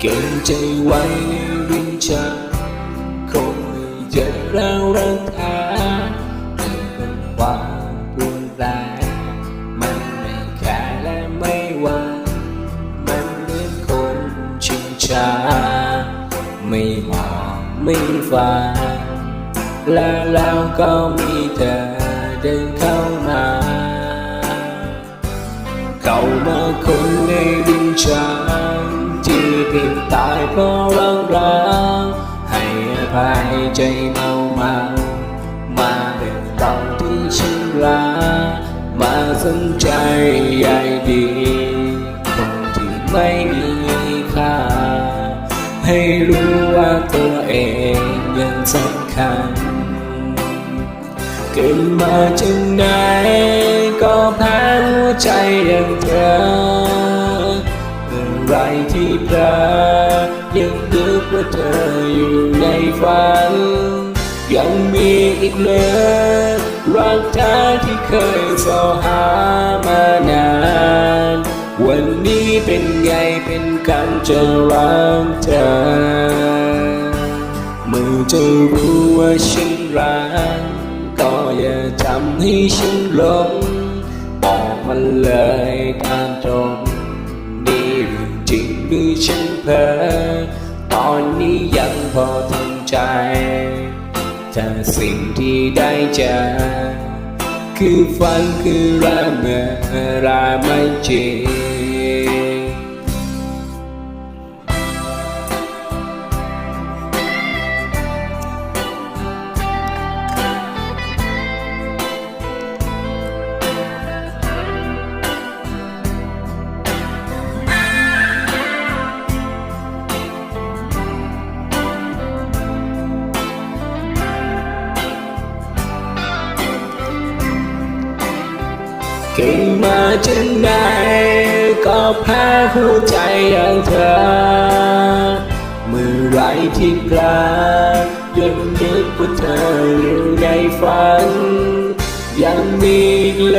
เก็บใจไว้ในลิ้นชักคงไม่เจอเรารักแท้แต่เป็นความปวนแปรมันไม่แคร์และไม่หวังมันเหมือนคนชิงชา ไม่มองไม่ฟังและแล้วก็มีเธอเดินเข้ามา เข้ามาคนในดินฉัน ที่เพียงตายเพราะรักรักให้อภัยใจเมาเมามาเป็นตอนที่ฉันรักมาสนใจใยดีคนที่ไม่มีค่า ให้รู้ว่าตัวเองยังสำคัญเกิดมาจากไห ว่าเธออยู่ในฝัน ยังมีอีกเลยรักแท้ที่เคยสอหามานาน วันนี้เป็นไงเป็นกันจะรักเธอ เมื่อจะรู้ว่าฉันรักก็อย่าทำให้ฉันหลงบอกมันเลยตามตรงนี่จริงหรือฉันเพ้อ ตอนนี้ยังพอทำใจ แต่สิ่งที่ได้เจอคือฝันคือราเมื่อราไม่จริง เก่งมาจากไหนก็แพ้หัวใจอย่างเธอ มือไรที่พลาดยังนึกว่าเธออยู่ในฝัน ยังมีอีกเล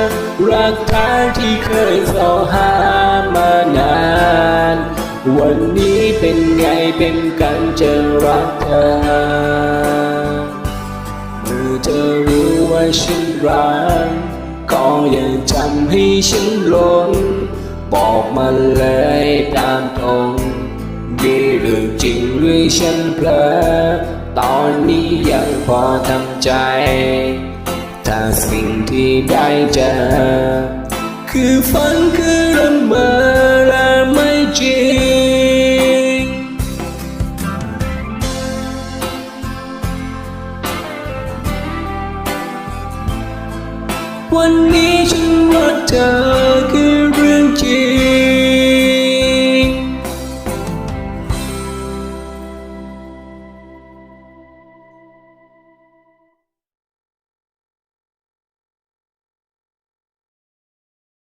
ยรักแท้ที่เคยสอหามานาน วันนี้เป็นไงเป็นกันจะรักเธอเมื่อเธอรู้ว่าฉันรัก ก็ยังทำให้ฉันหลง บอกมาเลยตามตรงนี่เรื่องจริงหรือฉันเพลอตอนนี้ยังพอทำใจ ถ้าสิ่งที่ได้เจอ คือฝันคือละเมอ วันนี้ฉันรักเธอคือเรื่องจริง